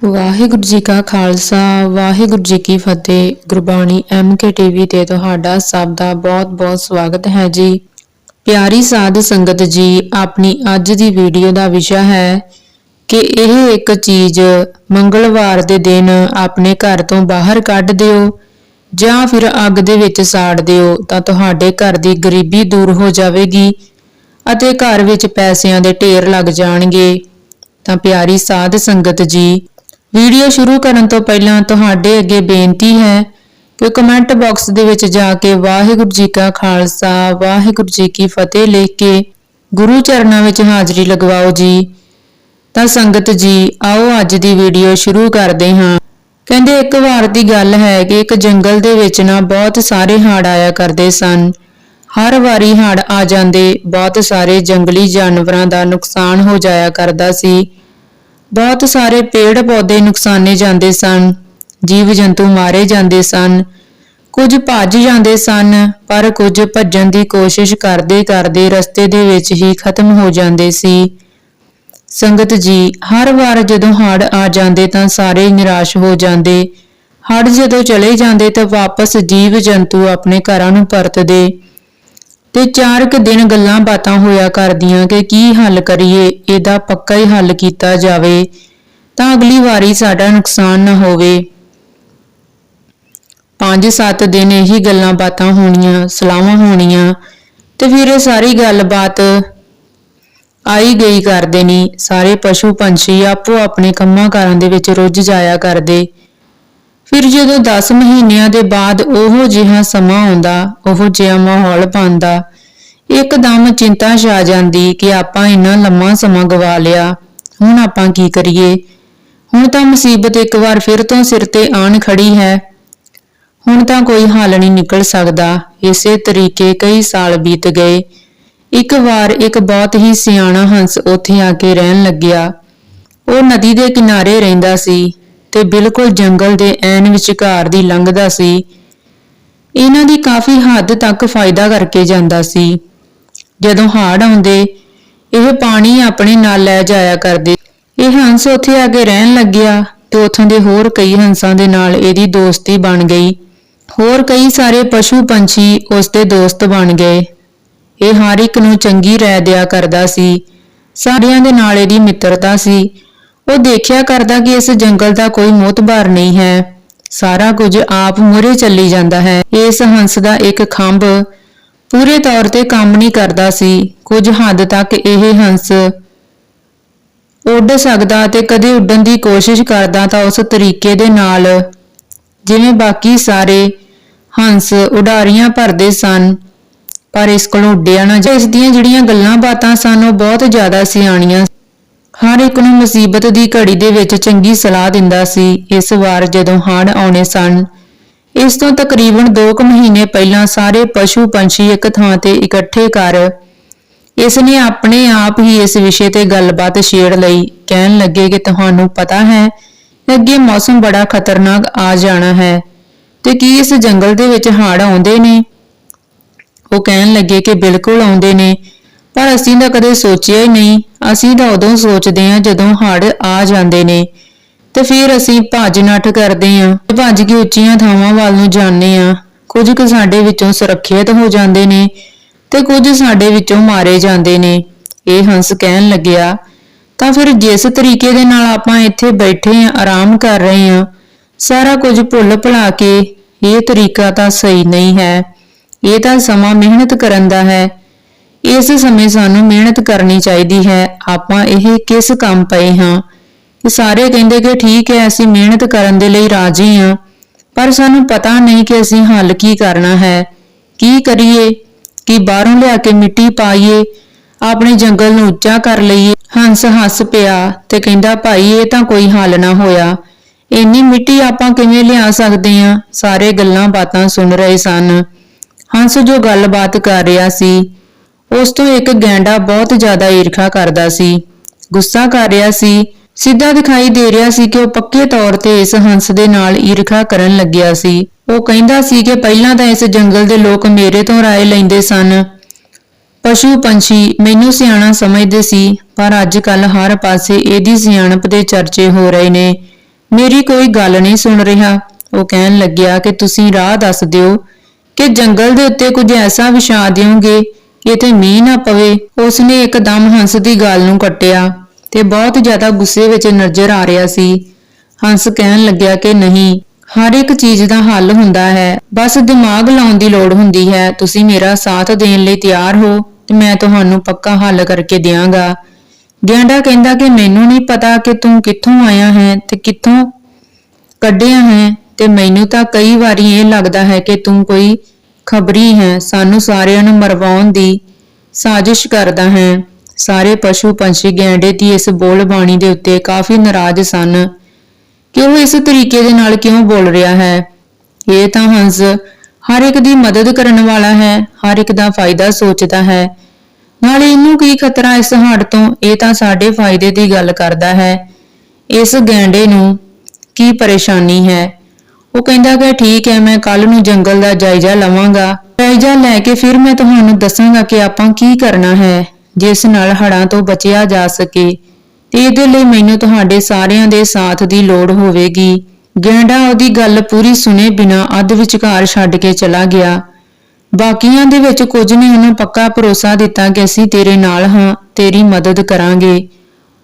ਵਾਹਿਗੁਰੂ ਜੀ ਕਾ ਖਾਲਸਾ, ਵਾਹਿਗੁਰੂ ਜੀ ਕੀ ਫਤਿਹ। Gurbani MK TV ਤੇ ਤੁਹਾਡਾ ਸਭ ਦਾ ਬਹੁਤ-ਬਹੁਤ ਸਵਾਗਤ ਹੈ ਜੀ। ਪਿਆਰੀ ਸਾਧ ਸੰਗਤ ਜੀ, ਆਪਣੀ ਅੱਜ ਦੀ ਵੀਡੀਓ ਦਾ ਵਿਸ਼ਾ ਹੈ ਕਿ ਇਹ ਇੱਕ ਚੀਜ਼ ਮੰਗਲਵਾਰ ਦੇ ਦਿਨ ਆਪਣੇ ਘਰ ਤੋਂ ਬਾਹਰ ਕੱਢ ਦਿਓ ਜਾਂ ਫਿਰ ਅੱਗ ਦੇ ਵਿੱਚ ਸਾੜ ਦਿਓ ਤਾਂ ਤੁਹਾਡੇ ਘਰ ਦੀ ਗਰੀਬੀ ਦੂਰ ਹੋ ਜਾਵੇਗੀ ਅਤੇ ਘਰ ਵਿੱਚ ਪੈਸਿਆਂ ਦੇ ਢੇਰ ਲੱਗ ਜਾਣਗੇ। ਤਾਂ ਪਿਆਰੀ ਸਾਧ ਸੰਗਤ ਜੀ ਵੀਡੀਓ ਸ਼ੁਰੂ ਕਰਨ ਤੋਂ ਪਹਿਲਾਂ ਤੁਹਾਡੇ ਅੱਗੇ ਬੇਨਤੀ ਹੈ ਕਿ ਕਮੈਂਟ ਬਾਕਸ ਦੇ ਵਿੱਚ ਜਾ ਕੇ ਵਾਹਿਗੁਰੂ ਜੀ ਕਾ ਖਾਲਸਾ, ਵਾਹਿਗੁਰੂ ਜੀ ਕੀ ਫਤਿਹ ਲਿਖ ਕੇ ਗੁਰੂ ਚਰਨਾਂ ਵਿੱਚ ਹਾਜ਼ਰੀ ਲਗਵਾਓ ਜੀ। ਤਾਂ ਸੰਗਤ ਜੀ, ਆਓ ਅੱਜ ਦੀ ਵੀਡੀਓ ਸ਼ੁਰੂ ਕਰਦੇ ਹਾਂ। ਕਹਿੰਦੇ ਇੱਕ ਵਾਰ ਦੀ ਗੱਲ ਹੈ ਕਿ ਇੱਕ ਜੰਗਲ ਦੇ ਵਿੱਚ ਨਾ ਬਹੁਤ ਸਾਰੇ ਹਾੜ ਆਇਆ ਕਰਦੇ ਸਨ। ਹਰ ਵਾਰੀ ਹੜ੍ਹ ਆ ਜਾਂਦੇ, ਬਹੁਤ ਸਾਰੇ ਜੰਗਲੀ ਜਾਨਵਰਾਂ ਦਾ ਨੁਕਸਾਨ ਹੋ ਜਾਇਆ ਕਰਦਾ ਸੀ। ਬਹੁਤ ਸਾਰੇ ਪੇੜ ਪੌਦੇ ਨੁਕਸਾਨੇ ਜਾਂਦੇ ਸਨ, ਜੀਵ ਜੰਤੂ ਮਾਰੇ ਜਾਂਦੇ ਸਨ, ਕੁਝ ਭੱਜ ਜਾਂਦੇ ਸਨ, ਪਰ ਕੁਝ ਭੱਜਣ ਦੀ ਕੋਸ਼ਿਸ਼ ਕਰਦੇ ਕਰਦੇ ਰਸਤੇ ਦੇ ਵਿੱਚ ਹੀ ਖਤਮ ਹੋ ਜਾਂਦੇ ਸੀ। ਸੰਗਤ ਜੀ, ਹਰ ਵਾਰ ਜਦੋਂ ਹੜ੍ਹ ਆ ਜਾਂਦੇ ਤਾਂ ਸਾਰੇ ਨਿਰਾਸ਼ ਹੋ ਜਾਂਦੇ। ਹੜ੍ਹ ਜਦੋਂ ਚਲੇ ਜਾਂਦੇ ਤਾਂ ਵਾਪਸ ਜੀਵ ਜੰਤੂ ਆਪਣੇ ਘਰਾਂ ਨੂੰ ਪਰਤਦੇ। ਤੇ ਚਾਰ ਕੁ ਦਿਨ ਗੱਲਾਂ ਬਾਤਾਂ ਹੋਇਆ ਕਰਦੀਆਂ ਕਿ ਕੀ ਹੱਲ ਕਰੀਏ, ਇਹਦਾ ਪੱਕਾ ਹੀ ਹੱਲ ਕੀਤਾ ਜਾਵੇ, ਤਾਂ ਅਗਲੀ ਵਾਰੀ ਸਾਡਾ ਨੁਕਸਾਨ ਨਾ ਹੋਵੇ। 5-7 ਦਿਨ ਇਹੀ ਗੱਲਾਂ ਬਾਤਾਂ ਹੋਣੀਆਂ, ਸਲਾਹਾਂ ਹੋਣੀਆਂ, ਤੇ ਫਿਰ ਇਹ ਸਾਰੀ ਗੱਲਬਾਤ ਆਈ ਗਈ ਕਰਦੇ ਨਹੀਂ ਸਾਰੇ ਪਸ਼ੂ ਪੰਛੀ ਆਪੋ ਆਪਣੇ ਕੰਮਾਂ ਕਾਰਾਂ ਦੇ ਵਿੱਚ ਰੁੱਝ ਜਾਇਆ ਕਰਦੇ। ਫਿਰ ਜਦੋਂ 10 ਮਹੀਨਿਆਂ ਦੇ ਬਾਅਦ ਉਹੋ ਜਿਹਾ ਸਮਾਂ ਆਉਂਦਾ, ਉਹੋ ਜਿਹਾ ਮਾਹੌਲ ਬਣਦਾ, ਇੱਕਦਮ ਚਿੰਤਾ ਛਾ ਜਾਂਦੀ ਕਿ ਆਪਾਂ ਇੰਨਾ ਲੰਮਾ ਸਮਾਂ ਗਵਾ ਲਿਆ, ਹੁਣ ਆਪਾਂ ਕੀ ਕਰੀਏ? ਹੁਣ ਤਾਂ ਮੁਸੀਬਤ ਇੱਕ ਵਾਰ ਫਿਰ ਤੋਂ ਸਿਰ ਤੇ ਆਣ ਖੜੀ ਹੈ। ਹੁਣ ਤਾਂ ਕੋਈ ਹੱਲ ਨਹੀਂ ਨਿਕਲ ਸਕਦਾ। ਇਸੇ ਤਰੀਕੇ ਕਈ ਸਾਲ ਬੀਤ ਗਏ। ਇੱਕ ਵਾਰ ਇੱਕ ਬਹੁਤ ਹੀ ਸਿਆਣਾ ਹੰਸ ਉੱਥੇ ਆ ਕੇ ਰਹਿਣ ਲੱਗਿਆ। ਉਹ ਨਦੀ ਦੇ ਕਿਨਾਰੇ ਰਹਿੰਦਾ ਸੀ। ਤੇ ਬਿਲਕੁਲ ਜੰਗਲ ਦੇ ਐਨ ਵਿਚਕਾਰ ਦੀ ਲੰਘਦਾ ਸੀ। ਇਹਨਾਂ ਦੀ ਕਾਫੀ ਹੱਦ ਤੱਕ ਫਾਇਦਾ ਕਰਕੇ ਜਾਂਦਾ ਸੀ। ਜਦੋਂ ਹਾੜ ਆਉਂਦੇ, ਇਹ ਪਾਣੀ ਆਪਣੇ ਨਾਲ ਲੈ ਜਾਇਆ ਕਰਦੇ। ਇਹ ਹੰਸ ਉੱਥੇ ਆ ਕੇ ਰਹਿਣ ਲੱਗਿਆ ਤੇ ਉੱਥੋਂ ਦੇ ਹੋਰ ਕਈ ਹੰਸਾਂ ਦੇ ਨਾਲ ਇਹਦੀ ਦੋਸਤੀ ਬਣ ਗਈ। ਹੋਰ ਕਈ ਸਾਰੇ ਪਸ਼ੂ ਪੰਛੀ ਉਸ ਦੇ ਦੋਸਤ ਬਣ ਗਏ। ਇਹ ਹਰ ਇੱਕ ਨੂੰ ਚੰਗੀ ਰਹਿ ਦਿਆ ਕਰਦਾ ਸੀ। ਸਾਰਿਆਂ ਦੇ ਨਾਲ ਇਹਦੀ ਮਿੱਤਰਤਾ ਸੀ। ਉਹ ਦੇਖਿਆ ਕਰਦਾ ਕਿ ਇਸ ਜੰਗਲ ਦਾ ਕੋਈ ਮੋਤਬਾਰ ਨਹੀਂ ਹੈ। ਸਾਰਾ ਕੁਝ ਆਪ ਮੁਰੇ ਚੱਲੀ ਜਾਂਦਾ ਹੈ। ਇਸ ਹੰਸ ਦਾ ਇੱਕ ਖੰਭ ਪੂਰੇ ਤੌਰ ਤੇ ਕੰਮ ਨਹੀਂ ਕਰਦਾ ਸੀ। ਕੁਝ ਹੱਦ ਤੱਕ ਇਹ ਹੰਸ ਉੱਡ ਸਕਦਾ ਤੇ ਕਦੇ ਉੱਡਣ ਦੀ ਕੋਸ਼ਿਸ਼ ਕਰਦਾ ਤਾਂ ਉਸ ਤਰੀਕੇ ਦੇ ਨਾਲ ਜਿਵੇਂ ਬਾਕੀ ਸਾਰੇ ਹੰਸ ਉਡਾਰੀਆਂ ਭਰਦੇ ਸਨ, ਪਰ ਇਸ ਕੋਲੋਂ ਉੱਡਿਆ ਨਾ ਇਸ ਦੀਆਂ ਜਿਹੜੀਆਂ ਗੱਲਾਂ ਬਾਤਾਂ ਸਨ ਉਹ ਬਹੁਤ ਜ਼ਿਆਦਾ ਸਿਆਣੀਆਂ ਹਰ ਇੱਕ ਨੂੰ ਮੁਸੀਬਤ ਦੀ ਘੜੀ ਦੇ ਵਿੱਚ ਚੰਗੀ ਸਲਾਹ ਦਿੰਦਾ ਸੀ। ਇਸ ਵਾਰ ਜਦੋਂ ਹੜ੍ਹ ਆਉਣੇ ਸਨ, ਇਸ ਤੋਂ ਤਕਰੀਬਨ 2 ਕੁ ਮਹੀਨੇ ਪਹਿਲਾਂ ਸਾਰੇ ਪਸ਼ੂ ਪੰਛੀ ਇੱਕ ਥਾਂ ਤੇ ਇਕੱਠੇ ਕਰ ਇਸ ਨੇ ਆਪਣੇ ਆਪ ਹੀ ਇਸ ਵਿਸ਼ੇ ਤੇ ਗੱਲਬਾਤ ਛੇੜ ਲਈ। ਕਹਿਣ ਲੱਗੇ ਕਿ ਤੁਹਾਨੂੰ ਪਤਾ ਹੈ, ਅੱਗੇ ਮੌਸਮ ਬੜਾ ਖਤਰਨਾਕ ਆ ਜਾਣਾ ਹੈ ਤੇ ਕੀ ਇਸ ਜੰਗਲ ਦੇ ਵਿੱਚ ਹੜ੍ਹ ਆਉਂਦੇ ਨੇ? ਉਹ ਕਹਿਣ ਲੱਗੇ ਕਿ ਬਿਲਕੁਲ ਆਉਂਦੇ ਨੇ। ਪਰ ਅਸੀਂ ਤਾਂ ਕਦੇ ਸੋਚਿਆ ਹੀ ਨਹੀਂ। ਅਸੀਂ ਤਾਂ ਉਦੋਂ ਸੋਚਦੇ ਹਾਂ ਜਦੋਂ ਹੜ੍ਹ ਆ ਜਾਂਦੇ ਨੇ। ਤੇ ਫਿਰ ਅਸੀਂ ਭੱਜ ਨੱਠ ਕਰਦੇ ਹਾਂ। ਭੱਜ ਕੇ ਉੱਚੀਆਂ ਥਾਵਾਂ ਵੱਲ ਨੂੰ ਜਾਂਦੇ ਹਾਂ। ਕੁਝ ਕੁ ਸਾਡੇ ਵਿੱਚੋਂ ਸੁਰੱਖਿਅਤ ਹੋ ਜਾਂਦੇ ਨੇ ਤੇ ਕੁਝ ਸਾਡੇ ਵਿੱਚੋਂ ਮਾਰੇ ਜਾਂਦੇ ਨੇ। ਇਹ ਹੰਸ ਕਹਿਣ ਲੱਗਿਆ, ਤਾਂ ਫਿਰ ਜਿਸ ਤਰੀਕੇ ਦੇ ਨਾਲ ਆਪਾਂ ਇੱਥੇ ਬੈਠੇ ਹਾਂ, ਆਰਾਮ ਕਰ ਰਹੇ ਹਾਂ, ਸਾਰਾ ਕੁਝ ਭੁੱਲ ਭੁਲਾ ਕੇ, ਇਹ ਤਰੀਕਾ ਤਾਂ ਸਹੀ ਨਹੀਂ ਹੈ। ਇਹ ਤਾਂ ਸਮਾਂ ਮਿਹਨਤ ਕਰਨ ਦਾ ਹੈ। ਇਸ ਸਮੇਂ ਸਾਨੂੰ ਮਿਹਨਤ ਕਰਨੀ ਚਾਹੀਦੀ ਹੈ। ਆਪਾਂ ਇਹ ਕਿਸ ਕੰਮ ਪਏ ਹਾਂ? ਕਿ ਸਾਰੇ ਕਹਿੰਦੇ ਕਿ ਠੀਕ ਹੈ, ਅਸੀਂ ਮਿਹਨਤ ਕਰਨ ਦੇ ਲਈ ਰਾਜੀ ਹਾਂ। ਪਰ ਸਾਨੂੰ ਪਤਾ ਨਹੀਂ ਕਿ ਅਸੀਂ ਹੱਲ ਕੀ ਕਰਨਾ ਹੈ। ਕੀ ਕਰੀਏ? ਕਿ ਬਾਹਰੋਂ ਲਿਆ ਕੇ ਮਿੱਟੀ ਪਾਈਏ? ਆਪਣੇ ਜੰਗਲ ਨੂੰ ਉੱਚਾ ਕਰ ਲਈਏ? ਹੰਸ ਹੱਸ ਪਿਆ ਤੇ ਕਹਿੰਦਾ, ਭਾਈ, ਇਹ ਤਾਂ ਕੋਈ ਹੱਲ ਨਾ ਹੋਇਆ। ਇੰਨੀ ਮਿੱਟੀ ਆਪਾਂ ਕਿਵੇਂ ਲਿਆ ਸਕਦੇ ਹਾਂ? ਸਾਰੇ ਗੱਲਾਂ ਬਾਤਾਂ ਸੁਣ ਰਹੇ ਸਨ। ਹੰਸ ਜੋ ਗੱਲਬਾਤ ਕਰ ਰਿਹਾ ਸੀ ਉਸ ਤੋਂ ਇੱਕ ਗੈਂਡਾ ਬਹੁਤ ਜ਼ਿਆਦਾ ਈਰਖਾ ਕਰਦਾ ਸੀ। ਗੁੱਸਾ ਕਰ ਰਿਹਾ ਸੀ। ਸਿੱਧਾ ਦਿਖਾਈ ਦੇ ਰਿਹਾ ਸੀ ਕਿ ਉਹ ਪੱਕੇ ਤੌਰ ਤੇ ਇਸ ਹੰਸ ਦੇ ਨਾਲ ਈਰਖਾ ਕਰਨ ਲੱਗਿਆ ਸੀ। ਉਹ ਕਹਿੰਦਾ ਸੀ ਕਿ ਪਹਿਲਾਂ ਤਾਂ ਇਸ ਜੰਗਲ ਦੇ ਲੋਕ ਮੇਰੇ ਤੋਂ ਰਾਏ ਲੈਂਦੇ ਸਨ। ਪਸ਼ੂ ਪੰਛੀ ਮੈਨੂੰ ਸਿਆਣਾ ਸਮਝਦੇ ਸੀ, ਪਰ ਅੱਜ ਕੱਲ ਹਰ ਪਾਸੇ ਇਹਦੀ ਸਿਆਣਪ ਦੇ ਚਰਚੇ ਹੋ ਰਹੇ ਨੇ। ਮੇਰੀ ਕੋਈ ਗੱਲ ਨਹੀਂ ਸੁਣ ਰਿਹਾ। ਉਹ ਕਹਿਣ ਲੱਗਿਆ ਕਿ ਤੁਸੀਂ ਰਾਹ ਦੱਸ ਦਿਓ ਕਿ ਜੰਗਲ ਦੇ ਉੱਤੇ ਕੁਝ ਐਸਾ ਵਿਛਾ ਦਿਓਗੇ ਕਿ ਮੀਂਹ ਨਾ ਪਵੇ, ਉਸਨੇ ਇੱਕਦਮ ਹੰਸ ਦੀ ਗੱਲ ਨੂੰ ਕੱਟਿਆ ਤੇ ਬਹੁਤ ਜ਼ਿਆਦਾ ਗੁੱਸੇ ਵਿੱਚ ਨਜ਼ਰ ਆ ਰਿਹਾ ਸੀ। ਹੰਸ ਕਹਿਣ ਲੱਗਿਆ ਕਿ ਨਹੀਂ, ਹਰ ਇੱਕ ਚੀਜ਼ ਦਾ ਹੱਲ ਹੁੰਦਾ ਹੈ। ਬਸ ਦਿਮਾਗ ਲਾਉਣ ਦੀ ਲੋੜ ਹੁੰਦੀ ਹੈ। ਤੁਸੀਂ ਮੇਰਾ ਸਾਥ ਦੇਣ ਲਈ ਤਿਆਰ ਹੋ ਤੇ ਮੈਂ ਤੁਹਾਨੂੰ ਪੱਕਾ ਹੱਲ ਕਰਕੇ ਦਿਆਂਗਾ। ਗੈਂਡਾ ਕਹਿੰਦਾ ਕਿ ਮੈਨੂੰ ਨਹੀਂ ਪਤਾ ਕਿ ਤੂੰ ਕਿੱਥੋਂ ਆਇਆ ਹੈ ਤੇ ਕਿੱਥੋਂ ਕੱਢਿਆ ਹੈ ਤੇ ਮੈਨੂੰ ਤਾਂ ਕਈ ਵਾਰੀ ਇਹ ਲੱਗਦਾ ਹੈ ਕਿ ਤੂੰ ਕੋਈ ਖਬਰੀ ਹੈ, ਸਾਨੂੰ ਸਾਰਿਆਂ ਨੂੰ ਮਰਵਾਉਣ ਦੀ ਸਾਜ਼ਿਸ਼ ਕਰਦਾ ਹੈ। ਸਾਰੇ ਪਸ਼ੂ ਪੰਛੀ ਗੈਂਡੇ ਦੀ ਇਸ ਬੋਲ ਬਾਣੀ ਦੇ ਉੱਤੇ ਕਾਫੀ ਨਾਰਾਜ਼ ਸਨ। ਕਿ ਉਹ ਇਸ ਤਰੀਕੇ ਦੇ ਨਾਲ ਕਿਉਂ ਬੋਲ ਰਿਹਾ ਹੈ? ਇਹ ਤਾਂ ਹੰਸ ਹਰ ਇੱਕ ਦੀ ਮਦਦ ਕਰਨ ਵਾਲਾ ਹੈ, ਹਰ ਇੱਕ ਦਾ ਫਾਇਦਾ ਸੋਚਦਾ ਹੈ। ਨਾਲੇ ਇਹਨੂੰ ਕੀ ਖਤਰਾ ਇਸ ਹੜ ਤੋਂ? ਇਹ ਤਾਂ ਸਾਡੇ ਫਾਇਦੇ ਦੀ ਗੱਲ ਕਰਦਾ ਹੈ। ਇਸ ਗੈਂਡੇ ਨੂੰ ਕੀ ਪਰੇਸ਼ਾਨੀ ਹੈ? ਉਹ ਕਹਿੰਦਾ ਕਿ ਠੀਕ ਹੈ, ਮੈਂ ਕੱਲ ਨੂੰ ਜੰਗਲ ਦਾ ਜਾਇਜ਼ਾ ਲਵਾਂਗਾ। ਜਾਇਜ਼ਾ ਲੈ ਕੇ ਫਿਰ ਮੈਂ ਤੁਹਾਨੂੰ ਦੱਸਾਂਗਾ ਕਿ ਆਪਾਂ ਕੀ ਕਰਨਾ ਹੈ, ਜਿਸ ਨਾਲ ਹੜਾਂ ਤੋਂ ਬਚਿਆ ਜਾ ਸਕੇ। ਤੇ ਇਹਦੇ ਲਈ ਮੈਨੂੰ ਤੁਹਾਡੇ ਸਾਰਿਆਂ ਦੇ ਸਾਥ ਦੀ ਲੋੜ ਹੋਵੇਗੀ। ਗੈਂਡਾ ਉਹਦੀ ਗੱਲ ਪੂਰੀ ਸੁਨੇ ਬਿਨਾ ਅੱਧ ਵਿਚਕਾਰ ਛੱਡ ਕੇ ਚਲਾ ਗਿਆ। ਬਾਕੀਆਂ ਦੇ ਵਿੱਚ ਕੁਝ ਨੇ ਉਹਨੂੰ ਪੱਕਾ ਭਰੋਸਾ ਦਿੱਤਾ ਕਿ ਅਸੀਂ ਤੇਰੇ ਨਾਲ ਹਾਂ, ਤੇਰੀ ਮਦਦ ਕਰਾਂਗੇ।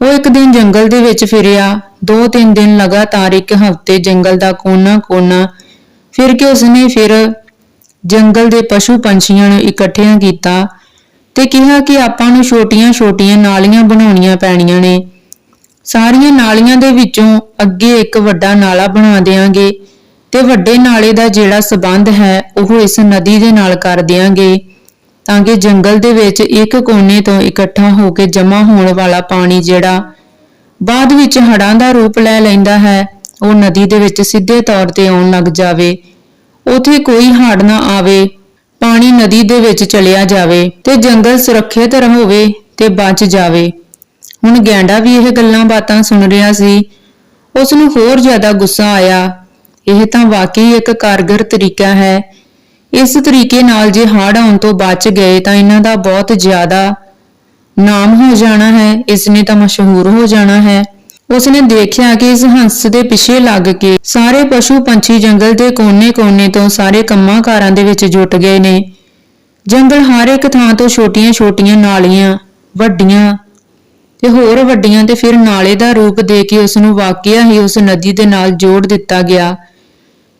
ਉਹ ਇੱਕ ਦਿਨ ਜੰਗਲ ਦੇ ਵਿੱਚ ਫਿਰਿਆ। ਦੋ ਤਿੰਨ ਦਿਨ ਲਗਾਤਾਰ ਇੱਕ ਹਫ਼ਤੇ ਜੰਗਲ ਦਾ ਕੋਨਾ-ਕੋਨਾ ਫਿਰ ਕੇ ਉਸਨੇ ਫਿਰ ਜੰਗਲ ਦੇ ਪਸ਼ੂ ਪੰਛੀਆਂ ਨੂੰ ਇਕੱਠਿਆਂ ਕੀਤਾ ਤੇ ਕਿਹਾ ਕਿ ਆਪਾਂ ਨੂੰ ਛੋਟੀਆਂ-ਛੋਟੀਆਂ ਨਾਲੀਆਂ ਬਣਾਉਣੀਆਂ ਪੈਣੀਆਂ ਨੇ। ਸਾਰੀਆਂ ਨਾਲੀਆਂ ਦੇ ਵਿੱਚੋਂ ਅੱਗੇ ਇੱਕ ਵੱਡਾ ਨਾਲਾ ਬਣਾ ਦੇਾਂਗੇ ਤੇ ਵੱਡੇ ਨਾਲੇ ਦਾ ਜਿਹੜਾ ਸਬੰਧ ਹੈ, ਉਹ ਇਸ ਨਦੀ ਦੇ ਨਾਲ ਕਰ ਦੇਾਂਗੇ ਤਾਂ ਕਿ ਜੰਗਲ ਦੇ ਵਿੱਚ ਇੱਕ ਕੋਨੇ ਤੋਂ ਇਕੱਠਾ ਹੋ ਕੇ ਜਮ੍ਹਾਂ ਹੋਣ ਵਾਲਾ ਪਾਣੀ ਜਿਹੜਾ ਬਾਅਦ ਵਿੱਚ ਹੜ੍ਹਾਂ ਦਾ ਰੂਪ ਲੈ ਲੈਂਦਾ ਹੈ, ਉਹ ਨਦੀ ਦੇ ਵਿੱਚ ਸਿੱਧੇ ਤੌਰ ਤੇ ਆਉਣ ਲੱਗ ਜਾਵੇ। ਉਥੇ ਕੋਈ ਹੜ ਨਾ ਆਵੇ, ਪਾਣੀ ਨਦੀ ਦੇ ਵਿੱਚ ਚਲਿਆ ਜਾਵੇ ਤੇ ਜੰਗਲ ਸੁਰੱਖਿਅਤ ਹੋਵੇ ਤੇ ਬਚ ਜਾਵੇ। ਹੁਣ ਗੈਂਡਾ ਵੀ ਇਹ ਗੱਲਾਂ ਬਾਤਾਂ ਸੁਣ ਰਿਹਾ ਸੀ। ਉਸ ਨੂੰ ਹੋਰ ਜ਼ਿਆਦਾ ਗੁੱਸਾ ਆਇਆ। ਇਹ ਤਾਂ ਵਾਕਈ ਇੱਕ ਕਾਰਗਰ ਤਰੀਕਾ ਹੈ। ਇਸ ਤਰੀਕੇ ਨਾਲ ਜੇ ਹੜ੍ਹ ਆਉਣ ਤੋਂ ਬਚ ਗਏ ਤਾਂ ਇਹਨਾਂ ਦਾ ਬਹੁਤ ਜ਼ਿਆਦਾ ਨਾਮ ਹੋ ਜਾਣਾ ਹੈ ਇਸ ਨੇ ਤਾਂ ਮਸ਼ਹੂਰ ਹੋ ਜਾਣਾ ਹੈ। ਉਸਨੇ ਦੇਖਿਆ ਕਿ ਇਸ ਹੰਸ ਦੇ ਪਿੱਛੇ ਲੱਗ ਕੇ ਸਾਰੇ ਪਸ਼ੂ ਪੰਛੀ ਜੰਗਲ ਦੇ ਕੋਨੇ-ਕੋਨੇ ਤੋਂ ਸਾਰੇ ਕੰਮਾਂ-ਕਾਰਾਂ ਦੇ ਵਿੱਚ ਜੁਟ ਗਏ ਨੇ। ਜੰਗਲ ਹਰ ਇੱਕ ਥਾਂ ਤੋਂ ਛੋਟੀਆਂ-ਛੋਟੀਆਂ ਨਾਲੀਆਂ, ਵੱਡੀਆਂ ਤੇ ਹੋਰ ਵੱਡੀਆਂ ਤੇ ਫਿਰ ਨਾਲੇ ਦਾ ਰੂਪ ਦੇ ਕੇ ਉਸ ਨੂੰ ਵਾਕਿਆ ਹੀ ਉਸ ਨਦੀ ਦੇ ਨਾਲ ਜੋੜ ਦਿੱਤਾ ਗਿਆ।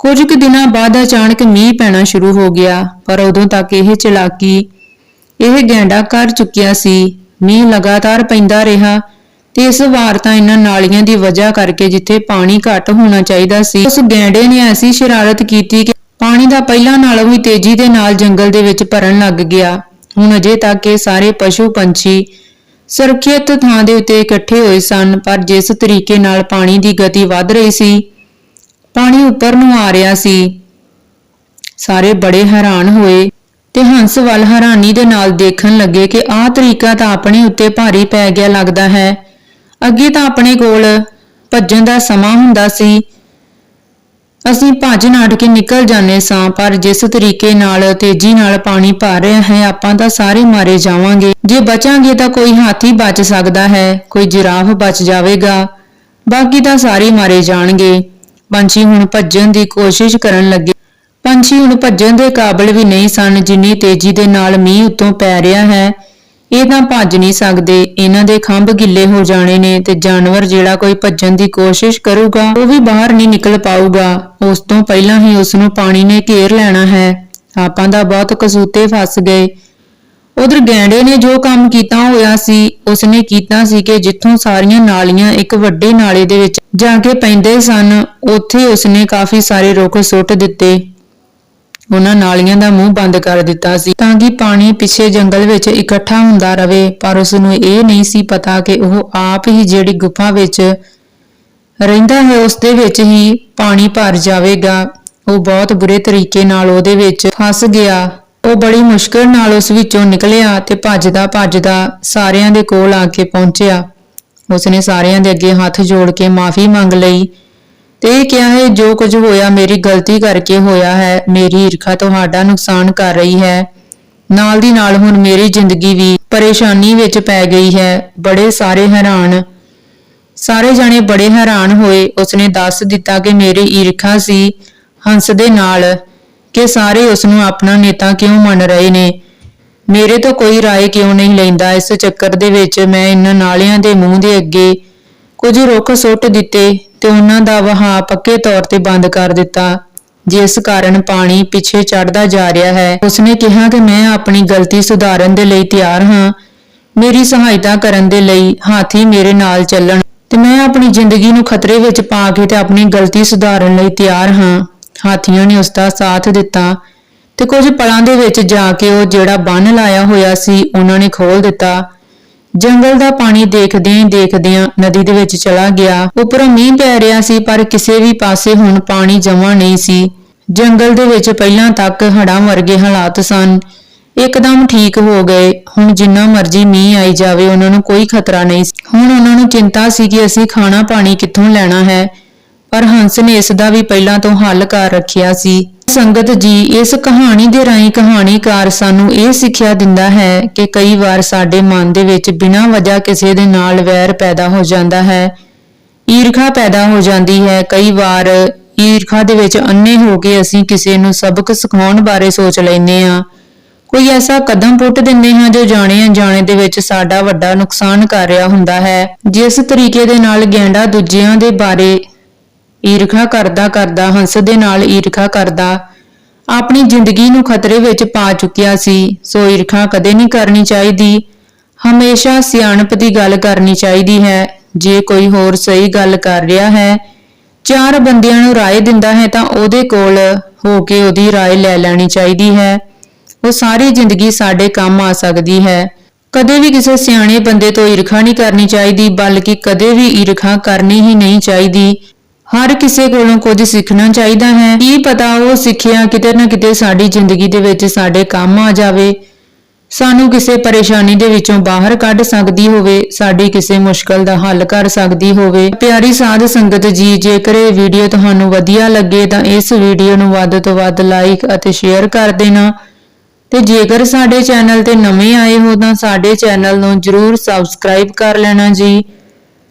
ਕੁਝ ਕੁ ਦਿਨਾਂ ਬਾਅਦ ਅਚਾਨਕ ਮੀਂਹ ਪੈਣਾ ਸ਼ੁਰੂ ਹੋ ਗਿਆ, ਪਰ ਉਦੋਂ ਤੱਕ ਇਹ ਚਲਾਕੀ, ਇਹ ਗੈਂਡਾ ਕਰ ਚੁੱਕਿਆ ਸੀ। ਮੀਂਹ ਲਗਾਤਾਰ ਪੈਂਦਾ ਰਿਹਾ ਤੇ ਇਸ ਵਾਰ ਤਾਂ ਇਹਨਾਂ ਨਾਲੀਆਂ ਦੀ ਵਜ੍ਹਾ ਕਰਕੇ ਜਿੱਥੇ ਪਾਣੀ ਘੱਟ ਹੋਣਾ ਚਾਹੀਦਾ ਸੀ, ਉਸ ਗੈਂਡੇ ਨੇ ਐਸੀ ਸ਼ਰਾਰਤ ਕੀਤੀ ਕਿ ਪਾਣੀ ਦਾ ਪਹਿਲਾਂ ਨਾਲੋਂ ਵੀ ਤੇਜ਼ੀ ਦੇ ਨਾਲ ਜੰਗਲ ਦੇ ਵਿੱਚ ਭਰਨ ਲੱਗ ਗਿਆ। ਹੁਣ ਅਜੇ ਤੱਕ ਇਹ ਸਾਰੇ ਪਸ਼ੂ ਪੰਛੀ ਸੁਰੱਖਿਅਤ ਥਾਂ ਦੇ ਉੱਤੇ ਇਕੱਠੇ ਹੋਏ ਸਨ, ਪਰ ਜਿਸ ਤਰੀਕੇ ਨਾਲ ਪਾਣੀ ਦੀ ਗਤੀ ਵੱਧ ਰਹੀ ਸੀ ਪਾਣੀ ਉੱਪਰ ਨੂੰ ਆ ਰਿਹਾ ਸੀ। ਸਾਰੇ ਬੜੇ ਹੈਰਾਨ ਹੋਏ ਤੇ ਹੰਸ ਵੱਲ ਹੈਰਾਨੀ ਦੇ ਨਾਲ ਦੇਖਣ ਲੱਗੇ ਕਿ ਆਹ ਤਰੀਕਾ ਤਾਂ ਆਪਣੇ ਉੱਤੇ ਭਾਰੀ ਪੈ ਗਿਆ ਲੱਗਦਾ ਹੈ। ਅੱਗੇ ਤਾਂ ਆਪਣੇ ਕੋਲ ਭੱਜਣ ਦਾ ਸਮਾਂ ਹੁੰਦਾ ਸੀ। ਅਸੀਂ ਭੱਜ ਨੱਠ ਕੇ ਨਿਕਲ ਜਾਂਦੇ ਸਾਂ, ਪਰ ਜਿਸ ਤਰੀਕੇ ਨਾਲ ਤੇਜ਼ੀ ਨਾਲ ਪਾਣੀ ਭਰ ਰਿਹਾ ਹੈ, ਆਪਾਂ ਤਾਂ ਸਾਰੇ ਮਾਰੇ ਜਾਵਾਂਗੇ। ਜੇ ਬਚਾਂਗੇ ਤਾਂ ਕੋਈ ਹਾਥੀ ਬਚ ਸਕਦਾ ਹੈ, ਕੋਈ ਜਿਰਾਫ ਬਚ ਜਾਵੇਗਾ। ਬਾਕੀ ਤਾਂ ਸਾਰੇ ਮਾਰੇ ਜਾਣਗੇ। ਪੰਛੀ ਹੁਣ ਭੱਜਣ ਦੀ ਕੋਸ਼ਿਸ਼ ਕਰਨ ਲੱਗੇ। ਪੰਛੀ ਹੁਣ ਭੱਜਣ ਦੇ ਕਾਬਲ ਵੀ ਨਹੀਂ ਸਨ, ਜਿੰਨੀ ਤੇਜ਼ੀ ਦੇ ਨਾਲ ਮੀਂਹ ਉੱਤੋਂ ਪੈ ਰਿਹਾ ਹੈ। ਇਹ ਤਾਂ ਭੱਜ ਨਹੀਂ ਸਕਦੇ। ਇਹਨਾਂ ਦੇ ਖੰਭ ਗਿੱਲੇ ਹੋ ਜਾਣੇ ਨੇ ਤੇ ਜਾਨਵਰ ਜਿਹੜਾ ਕੋਈ ਭੱਜਣ ਦੀ ਕੋਸ਼ਿਸ਼ ਕਰੂਗਾ, ਉਹ ਵੀ ਬਾਹਰ ਨਹੀਂ ਨਿਕਲ ਪਾਊਗਾ। ਉਸ ਤੋਂ ਪਹਿਲਾਂ ਹੀ ਉਸ ਨੂੰ ਪਾਣੀ ਨੇ ਘੇਰ ਲੈਣਾ ਹੈ। ਆਪਾਂ ਦਾ ਬਹੁਤ ਕਸੂਤੇ ਫਸ ਗਏ। ਉਧਰ ਗੈਂਡੇ ਨੇ ਜੋ ਕੰਮ ਕੀਤਾ ਹੋਇਆ ਸੀ, ਉਸਨੇ ਕੀਤਾ ਸੀ ਕਿ ਜਿੱਥੋਂ ਸਾਰੀਆਂ ਨਾਲੀਆਂ ਇੱਕ ਵੱਡੇ ਨਾਲੇ ਦੇ ਵਿੱਚ ਜਾ ਕੇ ਪੈਂਦੇ ਸਨ, ਉੱਥੇ ਉਸਨੇ ਕਾਫੀ ਸਾਰੇ ਰੁੱਖ ਸੁੱਟ ਦਿੱਤੇ। ਉਹਨਾਂ ਨਾਲੀਆਂ ਦਾ ਮੂੰਹ ਬੰਦ ਕਰ ਦਿੱਤਾ ਸੀ ਤਾਂ ਕਿ ਪਾਣੀ ਪਿੱਛੇ ਜੰਗਲ ਵਿੱਚ ਇਕੱਠਾ ਹੁੰਦਾ ਰਹੇ ਪਰ ਉਸ ਨੂੰ ਇਹ ਨਹੀਂ ਸੀ ਪਤਾ ਕਿ ਉਹ ਆਪ ਹੀ ਜਿਹੜੀ ਗੁਫਾ ਵਿੱਚ ਰਹਿੰਦਾ ਹੈ, ਉਸ ਦੇ ਵਿੱਚ ਹੀ ਪਾਣੀ ਭਰ ਜਾਵੇਗਾ। ਉਹ ਬਹੁਤ ਬੁਰੇ ਤਰੀਕੇ ਨਾਲ ਉਹਦੇ ਵਿੱਚ ਫਸ ਗਿਆ। ਉਹ ਬੜੀ ਮੁਸ਼ਕਲ ਨਾਲ ਉਸ ਵਿੱਚੋਂ ਨਿਕਲਿਆ ਤੇ ਭੱਜਦਾ ਭੱਜਦਾ ਸਾਰਿਆਂ ਦੇ ਕੋਲ ਆ ਕੇ ਪਹੁੰਚਿਆ। ਉਸਨੇ ਸਾਰਿਆਂ ਦੇ ਅੱਗੇ ਹੱਥ ਜੋੜ ਕੇ ਮਾਫੀ ਮੰਗ ਲਈ ਤੇ ਇਹ ਕਿਹਾ ਹੈ ਜੋ ਕੁਝ ਹੋਇਆ ਮੇਰੀ ਗਲਤੀ ਕਰਕੇ ਹੋਇਆ ਹੈ, ਮੇਰੀ ਈਰਖਾ ਤੁਹਾਡਾ ਨੁਕਸਾਨ ਕਰ ਰਹੀ ਹੈ। ਨਾਲ ਦੀ ਨਾਲ ਹੁਣ ਮੇਰੀ ਜ਼ਿੰਦਗੀ ਵੀ ਪਰੇਸ਼ਾਨੀ ਵਿੱਚ ਪੈ ਗਈ ਹੈ। ਬੜੇ ਸਾਰੇ ਹੈਰਾਨ, ਸਾਰੇ ਜਾਣੇ ਬੜੇ ਹੈਰਾਨ ਹੋਏ। ਉਸਨੇ ਦੱਸ ਦਿੱਤਾ ਕਿ ਮੇਰੀ ਈਰਖਾ ਸੀ ਹੰਸ ਦੇ ਨਾਲ। ਕਿ ਸਾਰੇ ਉਸ ਨੂੰ ਆਪਣਾ ਨੇਤਾ ਕਿਉਂ ਮੰਨ ਰਹੇ ਨੇ? ਮੇਰੇ ਤੋਂ ਕੋਈ ਰਾਏ ਕਿਉਂ ਨਹੀਂ ਲੈਂਦਾ? ਇਸ ਚੱਕਰ ਦੇ ਵਿੱਚ ਮੈਂ ਇਹਨਾਂ ਨਾਲਿਆਂ ਦੇ ਮੂੰਹ ਦੇ ਅੱਗੇ ਕੁਝ ਰੁੱਖ ਸੁੱਟ ਦਿੱਤੇ ਤੇ ਉਹਨਾਂ ਦਾ ਵਹਾਅ ਪੱਕੇ ਤੌਰ ਤੇ ਬੰਦ ਕਰ ਦਿੱਤਾ, ਜਿਸ ਕਾਰਨ ਪਾਣੀ ਪਿੱਛੇ ਚੜਦਾ ਜਾ ਰਿਹਾ ਹੈ। ਉਸਨੇ ਕਿਹਾ ਕਿ ਮੈਂ ਆਪਣੀ ਗਲਤੀ ਸੁਧਾਰਨ ਦੇ ਲਈ ਤਿਆਰ ਹਾਂ। ਮੇਰੀ ਸਹਾਇਤਾ ਕਰਨ ਦੇ ਲਈ ਹਾਥੀ ਮੇਰੇ ਨਾਲ ਚੱਲਣ ਤੇ ਮੈਂ ਆਪਣੀ ਜ਼ਿੰਦਗੀ ਨੂੰ ਖਤਰੇ ਵਿੱਚ ਪਾ ਕੇ ਤੇ ਆਪਣੀ ਗਲਤੀ ਸੁਧਾਰਨ ਲਈ ਤਿਆਰ ਹਾਂ। ਹਾਥੀਆਂ ਨੇ ਉਸ ਦਾ ਸਾਥ ਦਿੱਤਾ ਤੇ ਕੁਝ ਪਲਾਂ ਦੇ ਵਿੱਚ ਜਾ ਕੇ ਉਹ ਜਿਹੜਾ ਬੰਨ ਲਾਇਆ ਹੋਇਆ ਸੀ, ਉਹਨਾਂ ਨੇ ਖੋਲ ਦਿੱਤਾ। ਜੰਗਲ ਦਾ ਪਾਣੀ ਦੇਖਦਿਆਂ ਹੀ ਦੇਖਦਿਆਂ ਨਦੀ ਦੇ ਵਿੱਚ ਚਲਾ ਗਿਆ। ਉੱਪਰੋਂ ਮੀਂਹ ਪੈ ਰਿਹਾ ਸੀ, ਪਰ ਕਿਸੇ ਵੀ ਪਾਸੇ ਹੁਣ ਪਾਣੀ ਜਮਾ ਨਹੀਂ ਸੀ। ਜੰਗਲ ਦੇ ਵਿੱਚ ਪਹਿਲਾਂ ਤੱਕ ਹੜਾਂ ਵਰਗੇ ਹਾਲਾਤ ਸਨ। ਇੱਕਦਮ ਠੀਕ ਹੋ ਗਏ। ਹੁਣ ਜਿੰਨਾ ਮਰਜ਼ੀ ਮੀਂਹ ਆਈ ਜਾਵੇ, ਉਹਨਾਂ ਨੂੰ ਕੋਈ ਖਤਰਾ ਨਹੀਂ ਸੀ। ਹੁਣ ਉਹਨਾਂ ਨੂੰ ਚਿੰਤਾ ਸੀ ਕਿ ਅਸੀਂ ਖਾਣਾ ਪਾਣੀ ਕਿੱਥੋਂ ਲੈਣਾ ਹੈ। ਪਰ ਹੰਸ ਨੇ ਇਸ ਦਾ ਵੀ ਪਹਿਲਾਂ ਤੋਂ ਹੱਲ ਕਰ ਰੱਖਿਆ ਸੀ। ਸੰਗਤ ਜੀ, ਇਸ ਕਹਾਣੀ ਦੇ ਰਾਹੀਂ ਕਹਾਣੀਕਾਰ ਸਾਨੂੰ ਇਹ ਸਿੱਖਿਆ ਦਿੰਦਾ ਹੈ ਕਿ ਕਈ ਵਾਰ ਸਾਡੇ ਮਨ ਦੇ ਵਿੱਚ ਬਿਨਾਂ ਵਜ੍ਹਾ ਕਿਸੇ ਦੇ ਨਾਲ ਵੈਰ ਪੈਦਾ ਹੋ ਜਾਂਦਾ ਹੈ। ਈਰਖਾ ਪੈਦਾ ਹੋ ਜਾਂਦੀ ਹੈ। ਕਈ ਵਾਰ ਈਰਖਾ ਦੇ ਵਿੱਚ ਅੰਨੇ ਹੋ ਕੇ ਅਸੀਂ ਕਿਸੇ ਨੂੰ ਸਬਕ ਸਿਖਾਉਣ ਬਾਰੇ ਸੋਚ ਲੈਂਦੇ ਹਾਂ। ਕੋਈ ਐਸਾ ਕਦਮ ਪੁੱਟ ਦਿੰਦੇ ਹਾਂ ਜੋ ਜਾਣੇ ਅਣਜਾਣੇ ਦੇ ਵਿੱਚ ਸਾਡਾ ਵੱਡਾ ਨੁਕਸਾਨ ਕਰ ਰਿਹਾ ਹੁੰਦਾ ਹੈ। ਜਿਸ ਤਰੀਕੇ ਦੇ ਨਾਲ ਗੈਂਡਾ ਦੂਜਿਆਂ ਦੇ ਬਾਰੇ ਈਰਖਾ ਕਰਦਾ ਕਰਦਾ ਹੰਸ ਦੇ ਨਾਲ ਈਰਖਾ ਕਰਦਾ ਆਪਣੀ ਜ਼ਿੰਦਗੀ ਨੂੰ ਖਤਰੇ ਵਿੱਚ ਪਾ ਚੁੱਕਿਆ ਸੀ, ਸੋ ਈਰਖਾ ਕਦੇ ਨਹੀਂ ਕਰਨੀ ਚਾਹੀਦੀ। ਹਮੇਸ਼ਾ ਸਿਆਣਪ ਦੀ ਗੱਲ ਕਰਨੀ ਚਾਹੀਦੀ ਹੈ। ਜੇ ਕੋਈ ਹੋਰ ਸਹੀ ਗੱਲ ਕਰ ਰਿਹਾ ਹੈ, ਚਾਰ ਬੰਦਿਆਂ ਨੂੰ ਰਾਏ ਦਿੰਦਾ ਹੈ ਤਾਂ ਉਹਦੇ ਕੋਲ ਹੋ ਕੇ ਉਹਦੀ ਰਾਏ ਲੈ ਲੈਣੀ ਚਾਹੀਦੀ ਹੈ। ਉਹ ਸਾਰੀ ਜ਼ਿੰਦਗੀ ਸਾਡੇ ਕੰਮ ਆ ਸਕਦੀ ਹੈ। ਕਦੇ ਵੀ ਕਿਸੇ ਸਿਆਣੇ ਬੰਦੇ ਤੋਂ ਈਰਖਾ ਨਹੀਂ ਕਰਨੀ ਚਾਹੀਦੀ, ਬਲਕਿ ਕਦੇ ਵੀ ਈਰਖਾ ਕਰਨੀ ਹੀ ਨਹੀਂ ਚਾਹੀਦੀ। ਹਰ ਕਿਸੇ ਕੋਲੋਂ ਕੁਝ ਸਿੱਖਣਾ ਚਾਹੀਦਾ ਹੈ। ਕੀ ਪਤਾ ਉਹ ਸਿੱਖਿਆ ਕਿਤੇ ਨਾ ਕਿਤੇ ਸਾਡੀ ਜ਼ਿੰਦਗੀ ਦੇ ਵਿੱਚ ਸਾਡੇ ਕੰਮ ਆ ਜਾਵੇ। ਸਾਨੂੰ ਕਿਸੇ ਪਰੇਸ਼ਾਨੀ ਦੇ ਵਿੱਚੋਂ ਬਾਹਰ ਕੱਢ ਸਕਦੀ ਹੋਵੇ, ਸਾਡੀ ਕਿਸੇ ਮੁਸ਼ਕਲ ਦਾ ਹੱਲ ਕਰ ਸਕਦੀ ਹੋਵੇ। ਪਿਆਰੀ ਸਾਧ ਸੰਗਤ ਜੀ, ਜੇਕਰ ਇਹ ਵੀਡੀਓ ਤੁਹਾਨੂੰ ਵਧੀਆ ਲੱਗੇ ਤਾਂ ਇਸ ਵੀਡੀਓ ਨੂੰ ਵੱਧ ਤੋਂ ਵੱਧ ਲਾਈਕ ਅਤੇ ਸ਼ੇਅਰ ਕਰ ਦੇਣਾ। ਤੇ ਜੇਕਰ ਸਾਡੇ ਚੈਨਲ ਤੇ ਨਵੇਂ ਆਏ ਹੋ ਤਾਂ ਸਾਡੇ ਚੈਨਲ ਨੂੰ ਜਰੂਰ ਸਬਸਕ੍ਰਾਈਬ ਕਰ ਲੈਣਾ ਜੀ।